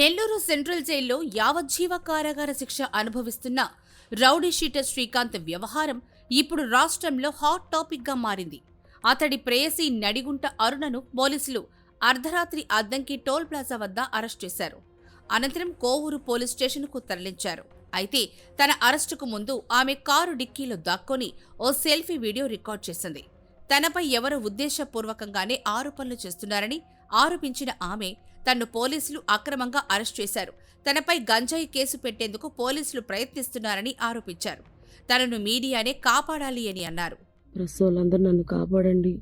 Nellore central జైల్లో యావజ్జీవ కారాగార శిక్ష అనుభవిస్తున్న రౌడీ షీటర్ శ్రీకాంత్ వ్యవహారం ఇప్పుడు రాష్ట్రంలో హాట్ టాపిక్గా మారింది. అతడి ప్రేయసి నడిగుంట అరుణను పోలీసులు అర్ధరాత్రి అద్దంకి టోల్ ప్లాజా వద్ద అరెస్ట్ చేశారు. అనంతరం కోవూరు పోలీస్ స్టేషన్కు తరలించారు. అయితే తన అరెస్టుకు ముందు ఆమె కారు డిక్కీలో దాక్కొని ఓ సెల్ఫీ వీడియో రికార్డ్ చేసింది. తనపై ఎవరు ఉద్దేశపూర్వకంగానే ఆరోపణలు చేస్తున్నారని ఆరోపించిన ఆమె తన్ను పోలీసులు అక్రమంగా అరెస్ట్ చేశారు. తనపై గంజాయి కేసు పెట్టేందుకు పోలీసులు ప్రయత్నిస్తున్నారని ఆరోపించారు. తనను మీడియానే కాపాడాలి అని అన్నారు. ప్రెస్ వాళ్ళందరూ నన్ను కాపాడండి.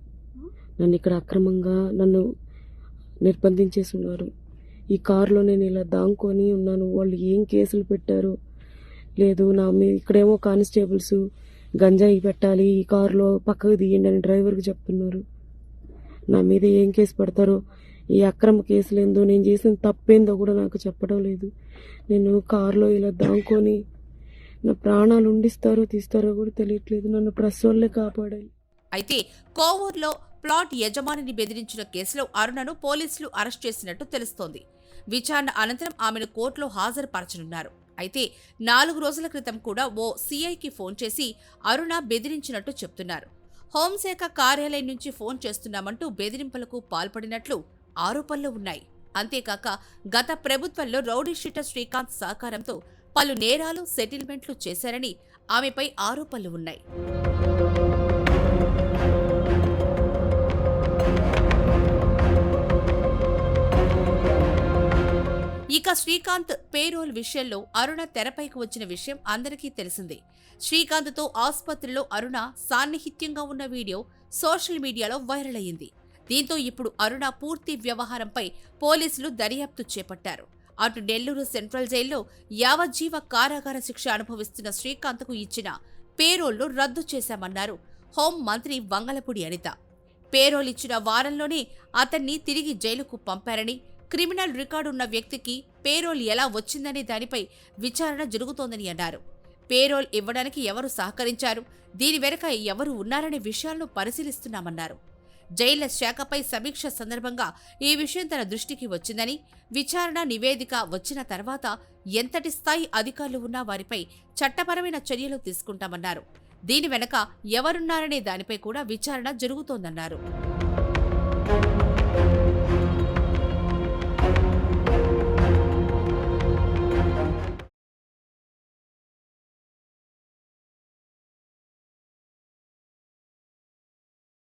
నన్ను ఇక్కడ అక్రమంగా నన్ను నిర్బంధించేసి ఉన్నారు ఈ కారులో నేను ఇలా దాంకొని ఉన్నాను. వాళ్ళు ఏం కేసులు పెట్టారు లేదు నా మీ ఇక్కడేమో కానిస్టేబుల్స్ గంజాయి పెట్టాలి ఈ కారులో పక్కకు తీయండి అని డ్రైవర్కి చెప్తున్నారు. నా మీద ఏం కేసు పెడతారో? ఈ అక్రమ కేసులు ఏందో నేను చేసిన తప్పేందో కూడా నాకు చెప్పడం లేదు. నేను కారులో ఇలా దాంకొని నా ప్రాణాలు ఉండిస్తారో తీస్తారో కూడా తెలియట్లేదు. నన్ను ప్రెస్ కాపాడాలి అయితే కోవూరులో ప్లాట్ యజమానిని బెదిరించిన కేసులో అరుణను పోలీసులు అరెస్ట్ చేసినట్టు తెలుస్తోంది. విచారణ అనంతరం ఆమెను కోర్టులో హాజరుపరచనున్నారు. అయితే నాలుగు రోజుల క్రితం కూడా ఓ సీఐకి ఫోన్ చేసి అరుణ బెదిరించినట్టు చెప్తున్నారు. హోంశాఖ కార్యాలయం నుంచి ఫోన్ చేస్తున్నామంటూ బెదిరింపులకు పాల్పడినట్లు ఆరోపణలు ఉన్నాయి. అంతేకాక గత ప్రభుత్వంలో రౌడీ షీటర్ శ్రీకాంత్ సహకారంతో పలు నేరాలు సెటిల్మెంట్లు చేశారని ఆమెపై ఆరోపణలు ఉన్నాయి. ఇక శ్రీకాంత్ పేరోల్ విషయంలో అరుణ తెరపైకి వచ్చిన విషయం అందరికీ తెలిసిందే. శ్రీకాంత్తో ఆసుపత్రిలో అరుణ సాన్నిహిత్యంగా ఉన్న వీడియో సోషల్ మీడియాలో వైరల్ అయింది దీంతో ఇప్పుడు అరుణ పూర్తి వ్యవహారంపై పోలీసులు దర్యాప్తు చేపట్టారు. అటు నెల్లూరు సెంట్రల్ జైల్లో యావజ్జీవ కారాగార శిక్ష అనుభవిస్తున్న శ్రీకాంత్కు ఇచ్చిన పేరోల్ను రద్దు చేశామన్నారు హోం మంత్రి వంగలపూడి అనిత. పేరోల్ ఇచ్చిన వారంలోనే అతన్ని తిరిగి జైలుకు పంపారని క్రిమినల్ రికార్డు ఉన్న వ్యక్తికి పేరోల్ ఎలా వచ్చిందనే దానిపై విచారణ జరుగుతోందని అన్నారు. పేరోల్ ఇవ్వడానికి ఎవరు సహకరించారు? దీని వెనుక ఎవరు ఉన్నారనే విషయాలను పరిశీలిస్తున్నామన్నారు. జైళ్ళ శాఖపై సమీక్ష సందర్భంగా ఈ విషయం తన దృష్టికి వచ్చిందని విచారణ నివేదిక వచ్చిన తర్వాత ఎంతటి స్థాయి అధికారులు ఉన్నా వారిపై చట్టపరమైన చర్యలు తీసుకుంటామన్నారు. దీని వెనక ఎవరున్నారనే దానిపై కూడా విచారణ జరుగుతోందన్నారు.